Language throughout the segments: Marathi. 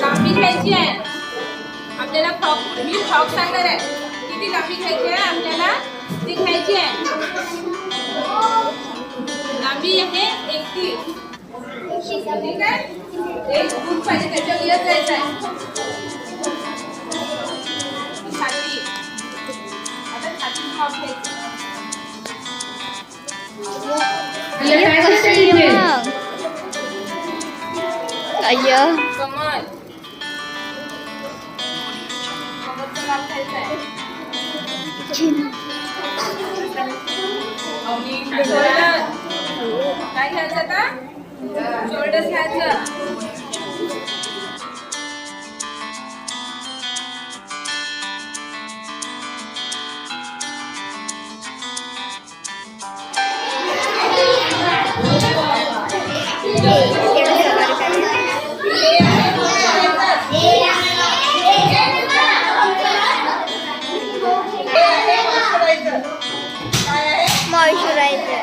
लांबी घ्यायची आहे. आपल्याला फ्रॉक मी फ्रॉक सांगणार आहे. किती लांबी घ्यायची आहे आपल्याला? ती घ्यायची आहे? लांबी आहे ती ठीक आहे? एक गुंफ आहे त्याच्यावर येत जायचं आहे. अय्य। कमल काय घ्यायचं आता? शोल्डर घ्यायचं. मॉइश्चरायझर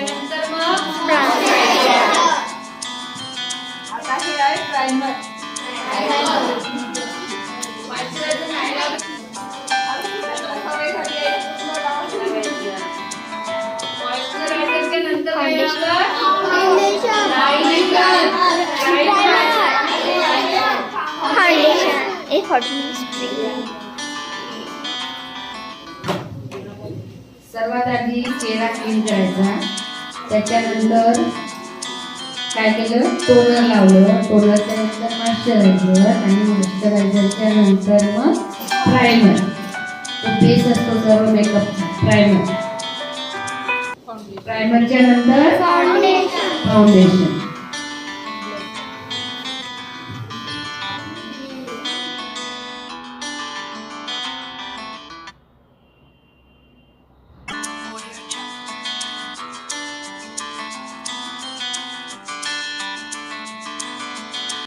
त्याच्यानंतर मग आता हे आहे प्रायमर नंतर काय फाउंडेशन एक सर्वात आधी चेहरा क्लीन करायचा. त्याच्यानंतर काय केलं? टोनर लावलं. टोनरच्या नंतर मॉइश्चरायझर आणि मॉइश्चरायझरच्या नंतर मग प्रायमर तो बेस असतो सर्व मेकअपचा प्रायमर प्रायमरच्या नंतर फाउंडेशन